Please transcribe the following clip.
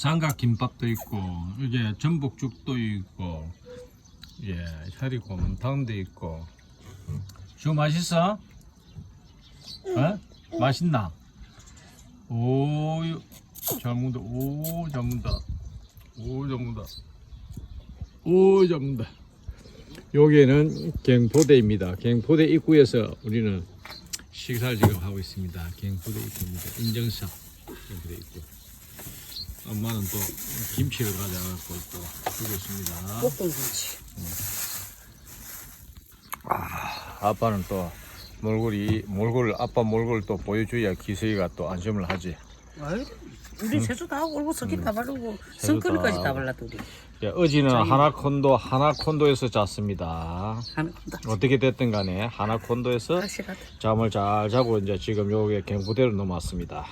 삼각김밥도 있고 이게 전복죽도 있고 예 혈이곰탕도 있고. 주 맛있어? 어? 맛있나? 오잘 먹는다 오잘 먹는다. 오잘 먹는다. 오잘 먹는다. 여기는 갱포대입니다. 갱포대 입구에서 우리는 식사를 지금 하고 있습니다. 갱포대 입구입니다. 인정사 갱포대 입구 엄마는 또 김치를 가져가고 또 주고 있습니다 꼭동김치. 아빠는 또 몰골이 몰골 아빠 몰골 또 보여줘야 기석이가 또 안심을 하지. 아이, 우리 세수 다 하고 얼굴 석기 다 바르고 세수 선크림까지 다다 하고. 발랐더니 예, 어지는 하나콘도 하나콘도에서 잤습니다. 건다. 어떻게 됐든 간에 하나콘도에서 확실하다. 잠을 잘 자고 이제 지금 여기 갱부대로 넘어왔습니다.